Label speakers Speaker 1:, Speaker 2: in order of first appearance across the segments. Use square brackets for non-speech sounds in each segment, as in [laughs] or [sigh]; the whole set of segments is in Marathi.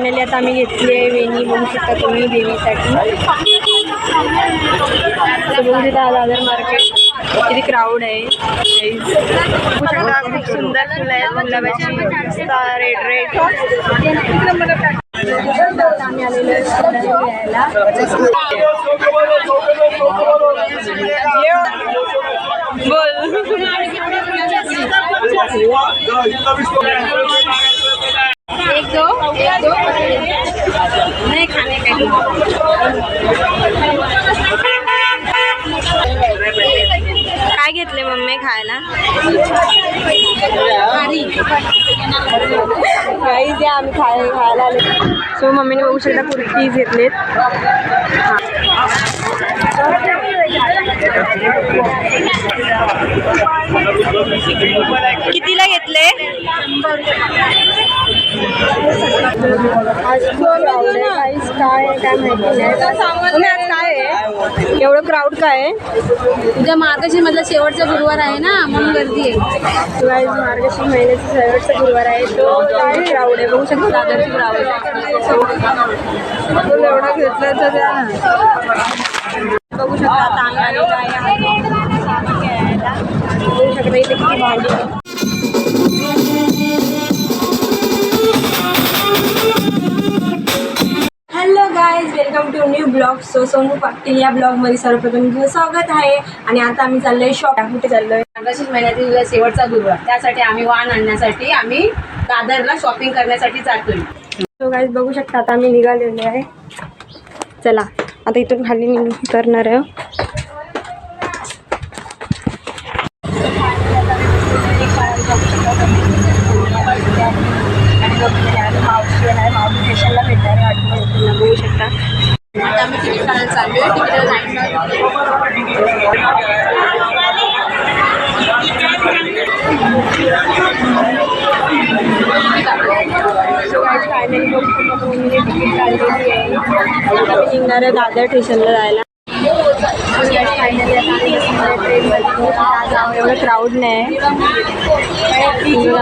Speaker 1: फायनली आता आम्ही घेतली आहे वेणी बघू शकता तुम्ही देवीसाठी बघू शकता दादर मार्केट किती क्राऊड आहे. खूप सुंदर फुलं आहेत. गुलाबाची रेड रेड आम्ही आलेलो घ्यायला एक दो एक दो नहीं खाने का काय घेतले मम्मी खायला काही द्या आम्ही खाय खायला आले. सो मम्मीने बघू शकता कुर्तीज घेतलेत. कितीला घेतले? काय काय माहिती नाही तुम्ही आज काय आहे एवढं क्राऊड काय आहे
Speaker 2: उद्या मार्गशी मधला शेवटचा गुरुवार आहे ना म्हणून गर्दी आहे
Speaker 1: शिवाय मार्गशीर महिन्याचा शेवटचा गुरुवार आहे तो काय क्राऊड आहे बघू शकता दादरची क्राऊड एवढा घेतला तर. बघू शकता आम्ही आलेलो आहे. बघू शकता इथे किती भांडी सो सोनू पाटील या ब्लॉगमध्ये सर्वप्रथम तुझं स्वागत आहे. आणि आता आम्ही चाललोय शॉप कुठे चाललोय?
Speaker 2: मार्गशीर महिन्यातील उद्या शेवटचा गुरुवार. त्यासाठी आम्ही वाण आणण्यासाठी आम्ही दादरला शॉपिंग करण्यासाठी जातोय.
Speaker 1: सो गाईज बघू शकता आता आम्ही निघालेलो आहे. चला आता इथून खाली मी उतरणार आहे बघू शकता
Speaker 2: आता आम्ही तिकीट काढायला चाललोय ticket line
Speaker 1: so guys finally बघू शकता तुम्ही तिकीट काढलेली आहे आता मी निघणार आहे दादर स्टेशनला जायला. एवढं क्राऊड नाही.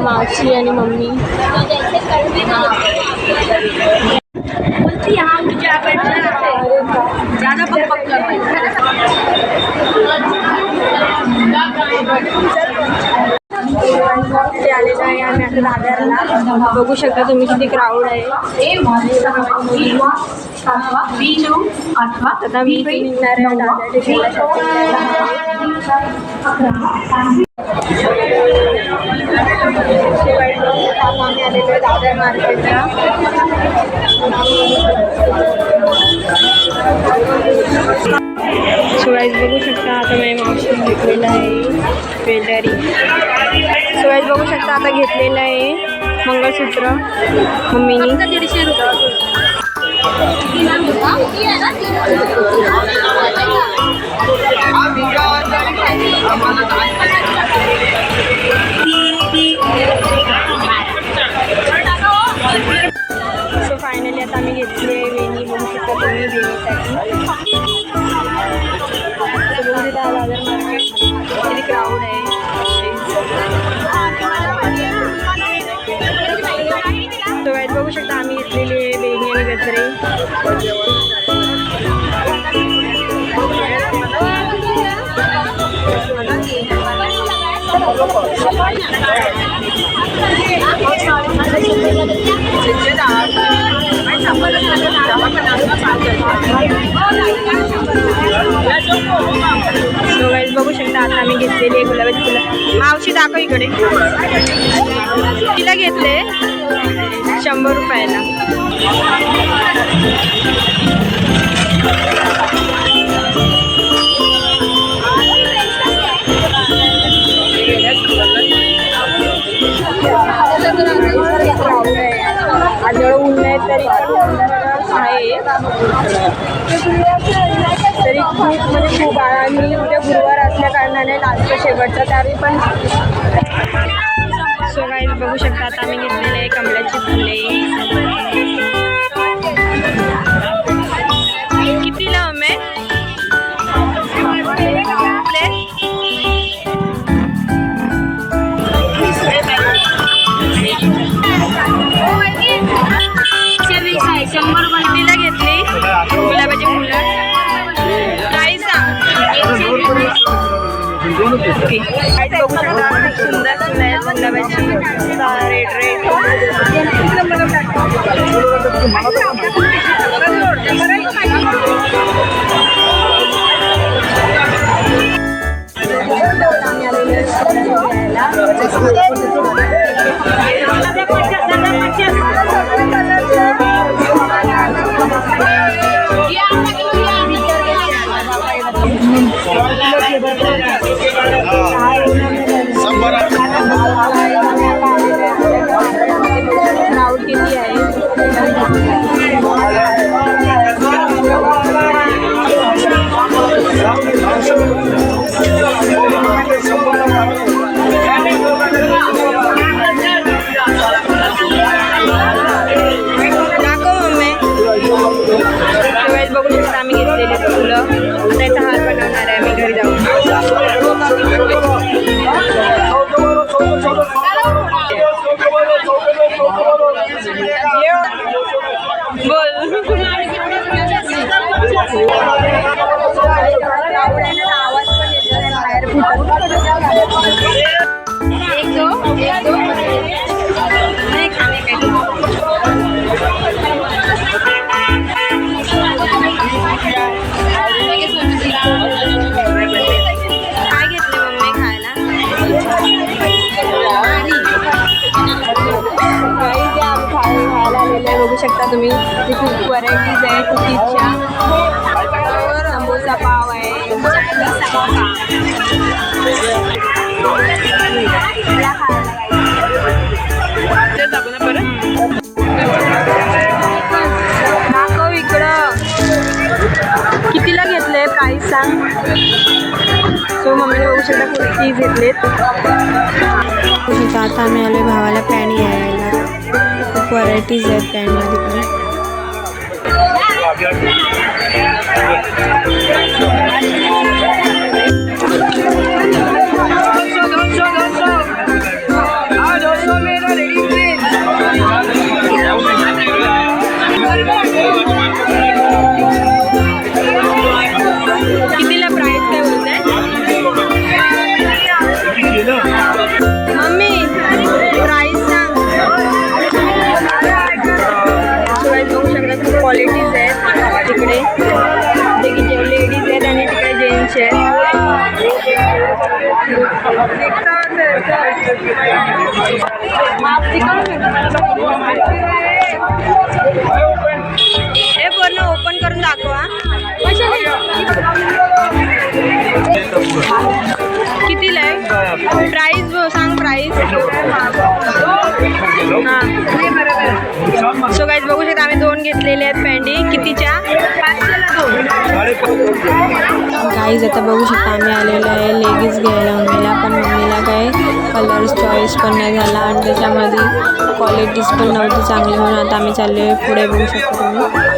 Speaker 1: मावशी आणि मम्मी.
Speaker 2: ज्यादा पक
Speaker 1: ते आलेलं आहे आम्ही आता दादरला बघू शकता तुम्ही किती क्राऊड आहे. आता मी निघणार आहे दादर आम्ही आलेलो आहे दादर मार्केटला बघू शकता आता मी मावशी घेतलेलं आहे ज्वेलरी सुवाईज बघू शकता आता घेतलेलं आहे मंगळसूत्र मम्मीनी.
Speaker 2: दीडशे
Speaker 1: सो फायनली आता आम्ही घेतली आहे वेणी बघू शकता तुम्ही [laughs] किती क्राऊड आहे. शकता. आम्ही घेतलेली आहे बेणी आणि गजरे बघू शकता आता आम्ही घेतलेली आहे गुलाबाची फुलं. मावशी दाखव इकडे. तिला घेतले. शंभर रुपयाला. आज ऊन नाही तरी आहे. तरी खूप म्हणजे खूप आणि उद्या गुरुवार असल्या कारणाने लास्ट शेवटचा तरी पण बघू शकता आता आम्ही घेतलेले कमळाची फुले. गुलाबाची रेड 对。बघू शकता तुम्ही खूप व्हरायटीज आहे कुकीजच्या समोसा आहे दाखव इकडं कितीला घेतले? प्राईस सांग. सो मम्मीने बघू शकता कुर्ती घेतलेत. आता आम्ही आलो भावाला पॅन्ट घ्यायला. खूप व्हरायटीज आहेत पॅन्टमध्ये पण. कितीला हे पूर्ण ओपन करून दाखवा. कितीला आहे प्राईस सांग प्राईस हां सो गाईज बघू शकता आम्ही दोन घेतलेले आहेत पॅन्टी कितीच्या? गाईज आता बघू शकता आम्ही आलेलो आहे लेगीज घ्यायला. मम्मीला पण मम्मीला काय कलर्स चॉईस पण नाही झाला. आणि त्याच्यामध्ये क्वालिटीज पण नव्हती चांगली म्हणून आता आम्ही चाललो आहे पुढे बघू शकतो तुम्ही.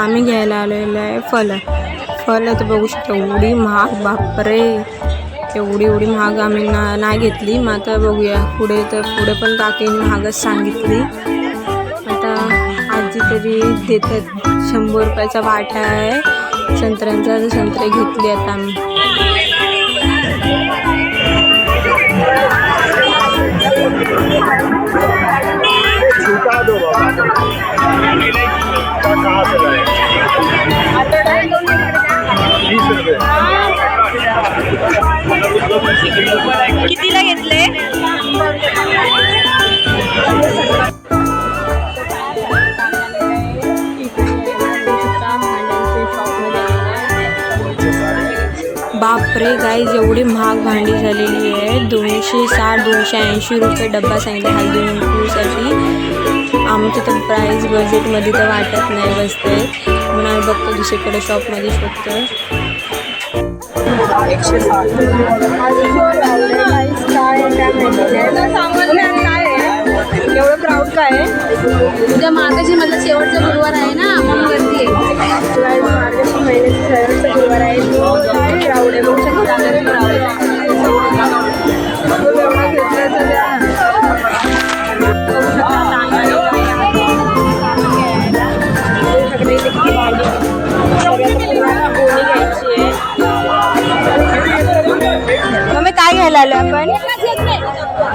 Speaker 1: आम्ही घ्यायला आलेलो आहे फलं. फलं तर बघू शकतो एवढी महाग बापरे. एवढी एवढी महाग आम्ही ना नाही घेतली. मग आता बघूया पुढे तर पुढे पण काकीने महागच सांगितली. आता आजी तरी देतात शंभर रुपयाचा वाटा आहे. संत्र्यांचा संत्रे घेतली आता आम्ही.
Speaker 3: का कहाँ से लाए बीस रुपये
Speaker 1: कितीला घेतले? बापरे गाईज एवढी महाग भांडी झालेली आहे. दोनशे साठ दोनशे ऐंशी रुपये डब्बा सांगितला हल्दी कुंकूसाठी आमचं तर प्राईस बजेटमध्ये तर वाटत नाही बसते म्हणून आम्ही बघतो दुसरीकडे शॉपमध्ये शोधतो एवढं क्राऊड काय आहे?
Speaker 2: उद्या मागाशी मला शेवटचा गुरुवार आहे ना म्हणून गर्दी आहे.
Speaker 1: महिन्याचा गुरुवार आहे. क्राऊड आहे. आलो आपण.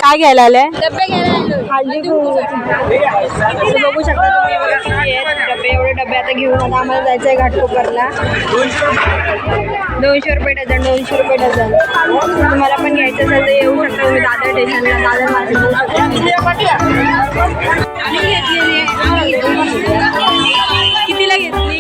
Speaker 1: काय घ्यायला आलंय?
Speaker 2: डब्बे घ्यायला
Speaker 1: बघू शकता तुम्ही बघा किती आहेत डबे एवढे डबे आता घेऊन आता आम्हाला जायचं आहे घाटकोपरला. दोनशे रुपये डझन दोनशे रुपये डझन. तुम्हाला पण घ्यायचं असेल तर येऊ शकता तुम्ही दादर स्टेशनला दादर मार्केट कितीला घेतली?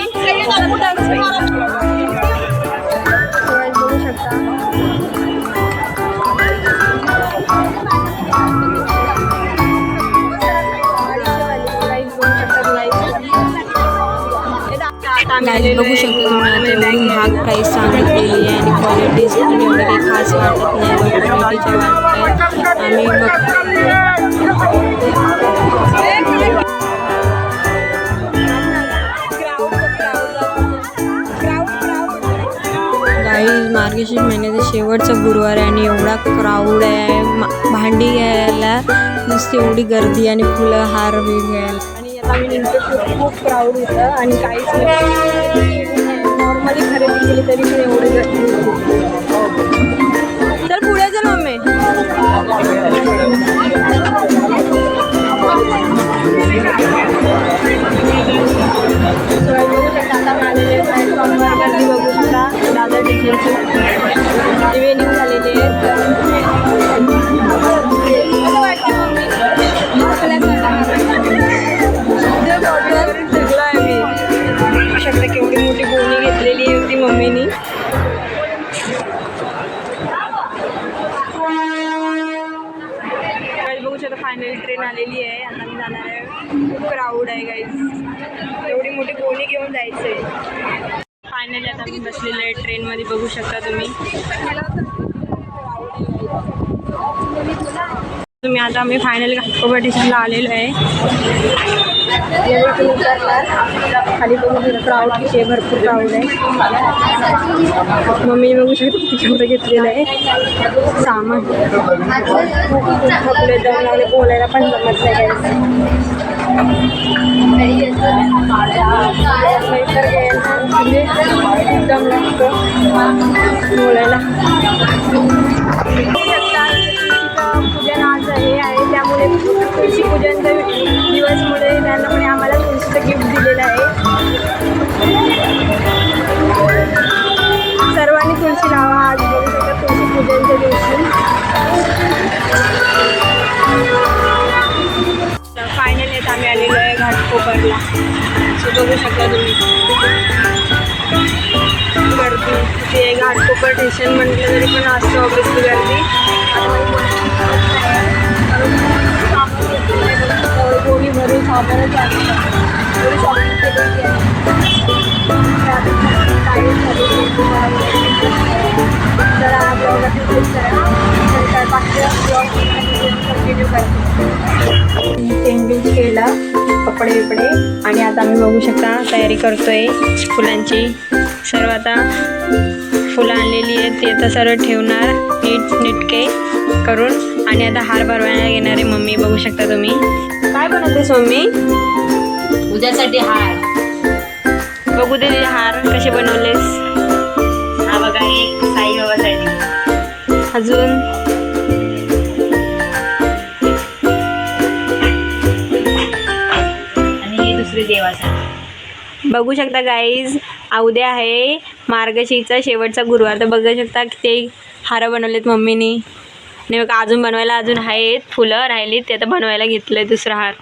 Speaker 1: गाईज बघू शकता तुम्ही आता एवढी महाग प्राईस सांगितलेली आहे आणि क्वालिटीज पण एवढं काही खास वाटत नाही. क्वालिटीच्या वाटत आम्ही बघ. गाई मार्गशीर्ष महिन्याचा शेवटचा गुरुवार आहे आणि एवढा क्राऊड आहे. भांडी घ्यायला नुसती एवढी गर्दी आणि फुलं हार बीर घ्यायला. आणि आता खूप प्राऊड होतं आणि काहीच नॉर्मली खरेदी केली तरी पण एवढी तर होती. पुढे चल मम्मी घेऊन जायचं आहे फायनली आता मी बसलेलं आहे ट्रेनमध्ये बघू शकता तुम्ही. तुम्ही आता आम्ही फायनली घाटकोबा स्टेशनला आलेलो आहे. तुम्ही खाली बघू क्राऊड किती आहे भरपूर क्राऊड आहे. मम्मी बघू शकतो किती घेतलेलं आहे. सामान. थकले लागले बोलायला पण जमत नाही लागतो बोलायला पूजन आज हे आहे त्यामुळे तुळशी पूजनचा दिवसमुळे त्यांना म्हणे आम्हाला तुळशीचं गिफ्ट दिलेलं आहे. सर्वांनी तुळशी लावा आज बघू शकता तुळशी पूजनच्या दिवशी. फायनल येत आम्ही आलेलो आहे घाटकोपरला सो बघू शकता तुम्ही. ते घाटकोपर स्टेशन म्हटलं तरी पण असतं ऑब्विसली गर्दी गोळी भरून सामानच असतं शॉपिंग केलेली आहे जरा करा ब्लॉग कंटिन्यू चेंजेस केला कपडे बिपडे आणि आता आम्ही बघू शकता तयारी करतोय फुलांची. सर्व आता फुलं आणलेली आहेत ती आता सर्व ठेवणार नीट नीटके करून. आणि आता हार भरवायला घेणार आहे मम्मी बघू शकता तुम्ही. काय बनवतेस मम्मी?
Speaker 2: उद्यासाठी हार.
Speaker 1: बघू दे तुझे हार कसे बनवलेस.
Speaker 2: हा बघा एक साई बाबासाठी.
Speaker 1: अजून?
Speaker 2: आणि दुसरे देवासाठी.
Speaker 1: बघू शकता गाईज उद्या आहे मार्गशीचा शेवटचा गुरुवार. तर बघू शकता की ते हार बनवलेत मम्मीनी. नाही बघा अजून बनवायला अजून आहेत फुलं राहिलीत ते आता बनवायला घेतलं दुसरा हार.